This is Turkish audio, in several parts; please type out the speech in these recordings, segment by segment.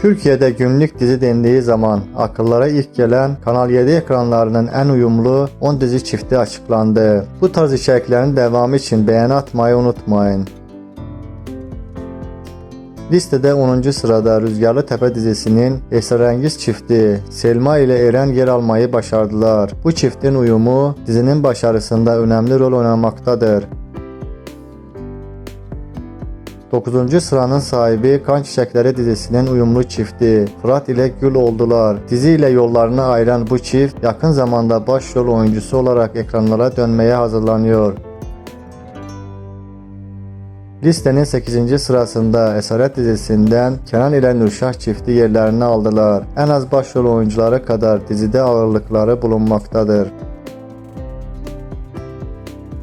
Türkiye'de günlük dizi dendiği zaman akıllara ilk gelen Kanal 7 ekranlarının en uyumlu 10 dizi çifti açıklandı. Bu tarz içeriklerin devamı için beğeni atmayı unutmayın. Listede 10. sırada Rüzgarlı Tepe dizisinin esrarengiz çifti Selma ile Eren yer almayı başardılar. Bu çiftin uyumu dizinin başarısında önemli rol oynamaktadır. 9. sıranın sahibi Kan Çiçekleri dizisinin uyumlu çifti Fırat ile Gül oldular. Dizi ile yollarını ayıran bu çift yakın zamanda başrol oyuncusu olarak ekranlara dönmeye hazırlanıyor. Listenin 8. sırasında Esaret dizisinden Kenan ile Nurşah çifti yerlerini aldılar. En az başrol oyuncuları kadar dizide ağırlıkları bulunmaktadır.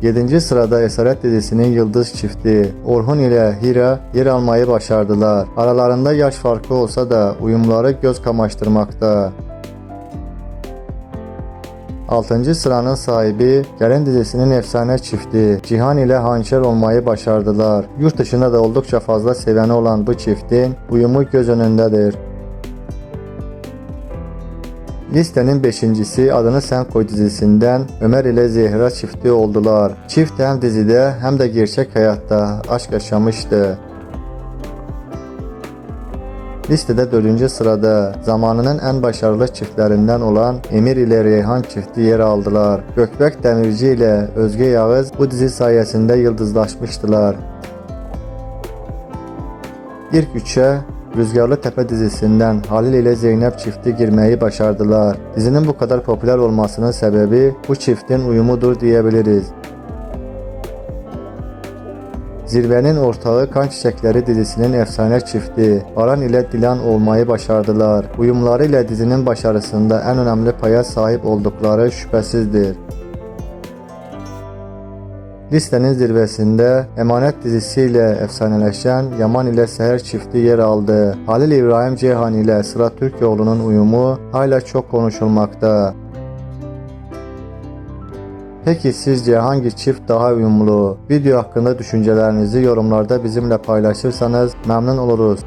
7. sırada Esaret dizisinin yıldız çifti Orhun ile Hira yer almayı başardılar. Aralarında yaş farkı olsa da uyumları göz kamaştırmakta. 6. sıranın sahibi Gelin dizisinin efsane çifti Cihan ile Hançer olmayı başardılar. Yurt dışında da oldukça fazla seveni olan bu çiftin uyumu göz önündedir. Listenin beşincisi Adını Sen Koy dizisinden Ömer ile Zehra çifti oldular. Çift hem dizide hem de gerçek hayatta aşk yaşamıştı. Listede 4. sırada zamanının en başarılı çiftlerinden olan Emir ile Reyhan çifti yer aldılar. Gökbek Demirci ile Özge Yağız bu dizi sayesinde yıldızlaşmıştılar. İlk üçe Rüzgarlı Tepe dizisinden Halil ile Zeynep çifti girmeyi başardılar. Dizinin bu kadar popüler olmasının sebebi bu çiftin uyumudur diyebiliriz. Zirvenin ortağı Kan Çiçekleri dizisinin efsane çifti Aran ile Dilan olmayı başardılar. Uyumları ile dizinin başarısında en önemli paya sahip oldukları şüphesizdir. Listenin zirvesinde Emanet dizisiyle efsaneleşen Yaman ile Seher çifti yer aldı. Halil İbrahim Ceyhan ile Sıra Türkoğlu'nun uyumu hala çok konuşulmakta. Peki sizce hangi çift daha uyumlu? Video hakkında düşüncelerinizi yorumlarda bizimle paylaşırsanız memnun oluruz.